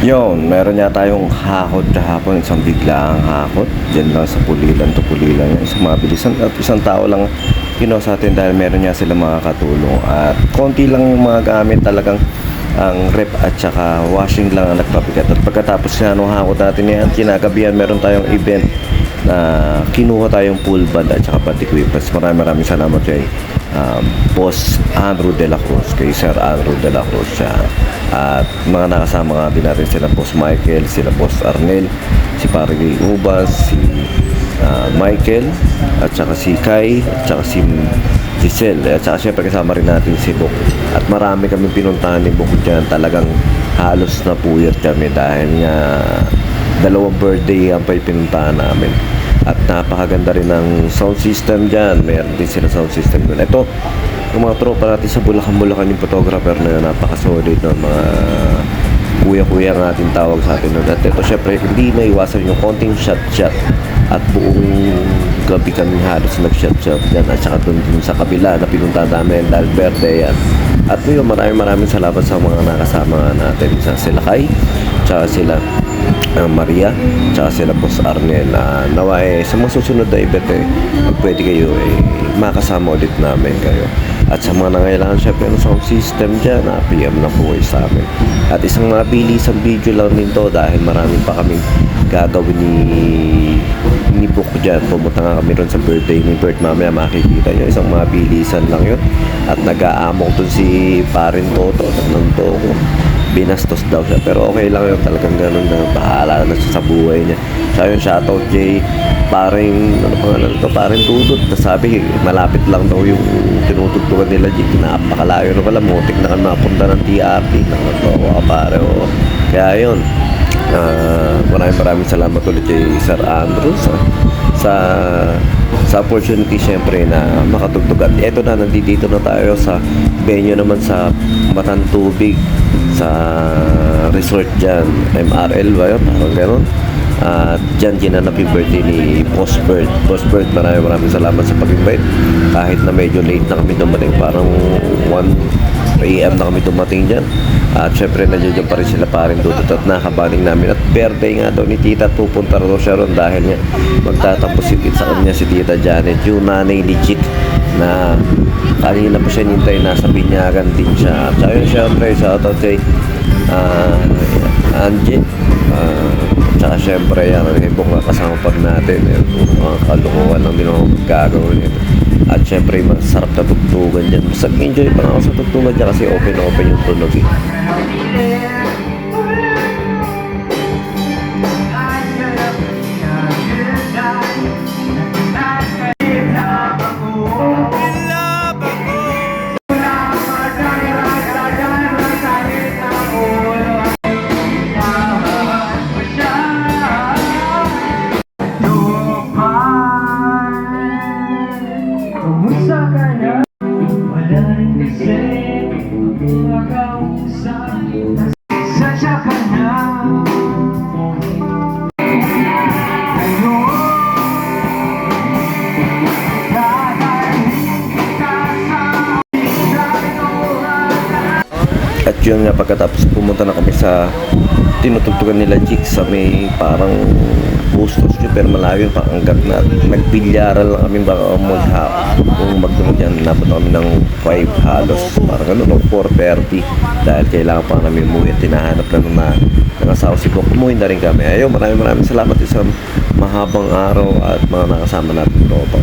Yun, meron niya tayong hakot kahapon, isang biglaang hakot. Diyan lang sa pulilan to pulilan. Isang mabilisan at isang tao lang kinuha sa atin dahil meron niya sila makakatulong. At konti lang yung mga gamit talagang ang rep at saka washing lang ang nagpabigat. At pagkatapos nga nung hakot natin yan, kinagabihan meron tayong event na kinuha tayong pool band at saka band equipments. Maraming maraming salamat kay um, Boss Andrew De La Cruz, kay Sir Andrew De La Cruz siya. At mga nakasama nga din natin sila Boss Michael, sila Boss Arnel, si Pare Ubas, si ah, Michael, at saka si Kai, at saka si Giselle, at saka syempre kasama rin natin si Bok. At marami kami pinuntahan ni Bok dyan, talagang halos na puyat kami dahil nga dalawang birthday ang pinuntahan namin. At napakaganda rin ng sound system dyan. Meron din sila sound system doon. Ito, yung mga tropa natin sa Bulacan, Bulacan yung photographer na yun, napaka-solid ng mga kuya-kuya ang ating tawag sa atin. At ito, syempre, hindi may iwasan yung konting shot-shot at buong gabi kami halos nag-shot-shot dyan at saka doon din sa kabila na pinunta namin dahil birthday yan. At yun, maraming maraming salamat sa mga nakasama natin sa sila Kai, tsaka sila uh, Maria, tsaka sila Boss Arnel na nawa eh, sa mga susunod na event eh, pwede kayo eh, makasama ulit namin kayo. At sa mga nangailangan syempre ng sound system dyan, na PM na po kayo sa amin. At isang mabilis ang video lang din to dahil marami pa kaming gagawin ni ni Book dyan. Pumunta nga kami ron sa birthday ni Bert. Mamaya makikita nyo. Isang mabilisan lang yun. At nag-aamok dun si Parin Toto. Nandito ko. Binastos daw siya. Pero okay lang yun. Talagang ganun na. Bahala na siya sa buhay niya. Siya yun, shoutout Jay. Paring, ano pangalan to? Paring Tudot. Nasabi, malapit lang daw yung tinutugtugan nila Jay. Napakalayo na pala. Mutik na kami mapunta ng TRT. Nakatawa ka pare. Oh. Kaya yun. Ah, maraming maraming salamat ulit kay Sir Andrew sa sa sa opportunity syempre na makatugtog at eto na nandito na tayo sa venue naman sa Matantubig sa resort dyan MRL ba yun? parang gano'n at dyan ginanap yung birthday ni Boss Bird Boss Bird maraming maraming salamat sa pag-invite. Kahit na medyo late na kami dumating parang 1 AM na kami dumating dyan. At syempre nandiyan pa rin sila parin dudot at nakabaling namin. At birthday nga daw ni tita pupunta raw siya ron dahil nga magtatapos si sa kanya si tita Janet. Yung nanay legit na kanina pa siya nintay nasa binyagan din siya at ayun syempre shoutout kay uh, Angie uh, tsaka syempre yan ang ibang kasama pa rin natin yung mga kalukuhan din ako gagawin ito at syempre, masarap na tugtugan dyan. Basta enjoy pa nga ako sa tugtugan dyan kasi open open yung tunog eh. Kumusta ka na? Wala rin kasi makausap Sadya ka na At yun nga pagkatapos pumunta na kami sa tinutugtugan nila Jig sa may parang bustos yun pero malayo pa hanggat na nagbilyaran lang kami baka magha kung magdunod yan nabot na kami ng 5 halos parang ano no 4.30 dahil kailangan pa namin umuwi tinahanap na na nangasawa si Bok umuwi na rin kami. Ayun maraming maraming salamat isang mahabang araw at mga nakasama natin tropa